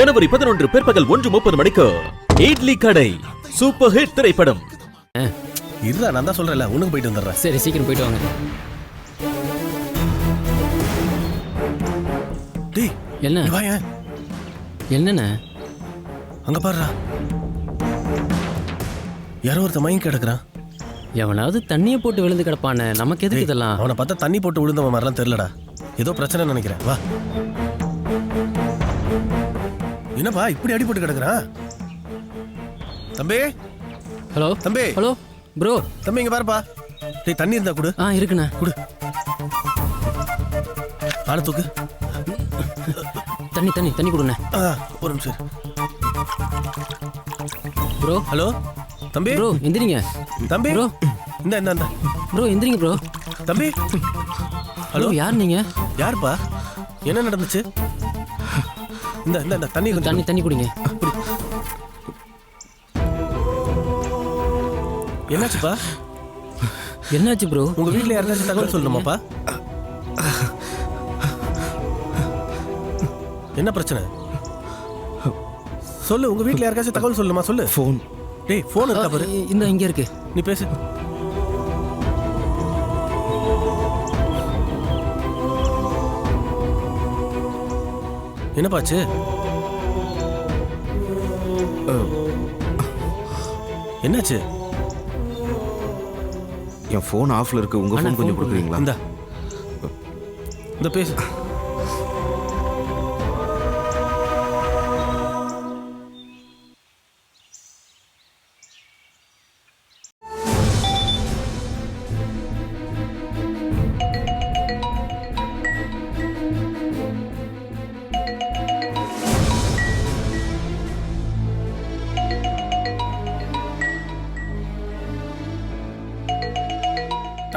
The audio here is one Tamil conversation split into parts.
ஜனவரி பதினொன்று பிற்பகல் ஒன்று முப்பது மணிக்கு இட்லி கடை. சூப்பர் ஹிட் திரைப்படம். இருடா நான் தான் சொல்றேன்ல உனக்கு போயிட்டு வந்துடுறேன். சரி சீக்கிரம் போயிட்டு வாங்க. டேய் என்ன? நீ வாயேன் என்னண்ணே அங்க பாருடா. யாரோ ஒருத்த மயங்கி கிடக்குறான். எவனாவது தண்ணியை போட்டு விழுந்து கிடப்பானே நமக்கு எதுக்கு இதெல்லாம்? அவனை பார்த்தா தண்ணி போட்டு விழுந்தவன் மாதிரிலாம் தெரியலடா. ஏதோ பிரச்சனை நினைக்கிறேன் வா. என்னப்பா இப்படி அடி போட்டு கிடக்குறான் தம்பி? ஹலோ? தம்பி? ஹலோ? ப்ரோ? தம்பி இங்க பாருப்பா. டேய் தண்ணி இருந்தா கொடு. ஆ இருக்குண்ணே. கொடு. ஆளை தூக்கு. தண்ணி தண்ணி தண்ணி கொடுண்ணே. ஆ, ஒரு நிமிஷம் இரு. ப்ரோ? ஹலோ? தம்பி? ப்ரோ எந்திரிங்க. தம்பி? ப்ரோ? இந்த இந்த இந்த. ப்ரோ எந்திரிங்க ப்ரோ. தம்பி? ஹலோ யார் நீங்க? யாருப்பா? என்ன நடந்துச்சு? இந்த இந்த இந்த தண்ணி கொஞ்சம் தண்ணி தண்ணி குடிங்க. குடி. என்னாச்சுப்பா என்னாச்சு ப்ரோ உங்க வீட்ல யாருக்காச்சும் தகவல் சொல்லணுமாப்பா? என்ன பிரச்சனை? சொல்லு உங்க வீட்ல யாருக்காச்சும் தகவல் சொல்லணுமா? சொல்லு. ஃபோன் டேய் ஃபோன் இருக்கா பாரு. இந்த இங்க இருக்கு. நீ பேசு. என்னப்பாச்சு? என்னாச்சு? என் ஃபோன் ஆஃப்ல இருக்கு. உங்க ஃபோன் கொஞ்சம் கொடுக்குறீங்களா? இந்த. இந்த பேசு.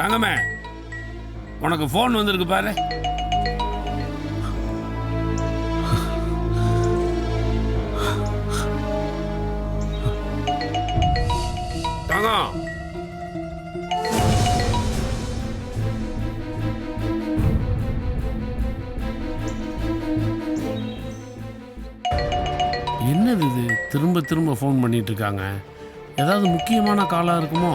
தங்கமே உனக்கு ஃபோன் வந்திருக்கு பாரு. தங்கம். என்னது இது? திரும்ப திரும்ப ஃபோன் பண்ணிட்டு இருக்காங்க. ஏதாவது முக்கியமான காலாக இருக்குமோ?